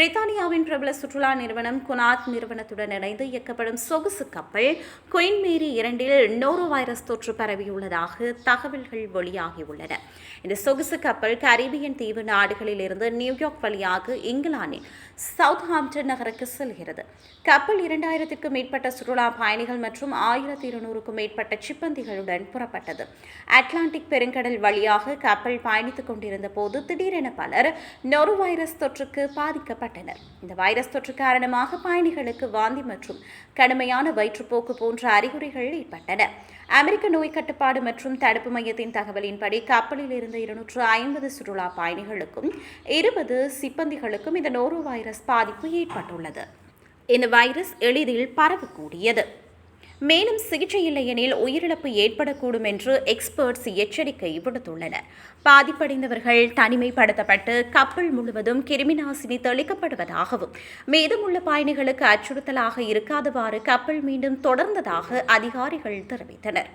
பிரித்தானியாவின் பிரபல சுற்றுலா நிறுவனம் குனாத் நிறுவனத்துடன் இணைந்து இயக்கப்படும் சொகுசு கப்பல் குயின் மேரி இரண்டில் நோரோ வைரஸ் தொற்று பரவியுள்ளதாக தகவல்கள் வெளியாகியுள்ளன. இந்த சொகுசு கப்பல் கரீபியன் தீவு நாடுகளில் இருந்து நியூயார்க் வழியாக இங்கிலாந்தின் சவுத் ஹாம்டன் நகருக்கு செல்கிறது. கப்பல் இரண்டாயிரத்திற்கும் மேற்பட்ட சுற்றுலா பயணிகள் மற்றும் ஆயிரத்தி இருநூறுக்கும் மேற்பட்ட சிப்பந்திகளுடன் புறப்பட்டது. அட்லாண்டிக் பெருங்கடல் வழியாக கப்பல் பயணித்துக் கொண்டிருந்த போது திடீரென பலர் நொரு வைரஸ் தொற்றுக்கு பாதிக்கப்பட்டனர். இந்த வைரஸ் தொற்று காரணமாக பயணிகளுக்கு வாந்தி மற்றும் கடுமையான வயிற்றுப்போக்கு போன்ற அறிகுறிகள் ஏற்பட்டன. அமெரிக்க நோய் கட்டுப்பாடு மற்றும் தடுப்பு மையத்தின் தகவலின்படி கப்பலில் இருந்த இருநூற்று ஐம்பது சுற்றுலா பயணிகளுக்கும் இருபது சிப்பந்திகளுக்கும் இந்த நோரோ வைரஸ் பாதிப்பு ஏற்பட்டுள்ளது. இந்த வைரஸ் எளிதில் பரவக்கூடியது. மேலும் சிகிச்சை இல்லையெனில் உயிரிழப்பு ஏற்படக்கூடும் என்று எக்ஸ்பர்ட்ஸ் எச்சரிக்கை விடுத்துள்ளனர். பாதிப்படைந்தவர்கள் தனிமைப்படுத்தப்பட்டு கப்பல் முழுவதும் கிருமிநாசினி தெளிக்கப்படுவதாகவும் மீதமுள்ள பயணிகளுக்கு அச்சுறுத்தலாக இருக்காதவாறு கப்பல் மீண்டும் தொடர்ந்ததாக அதிகாரிகள் தெரிவித்தனர்.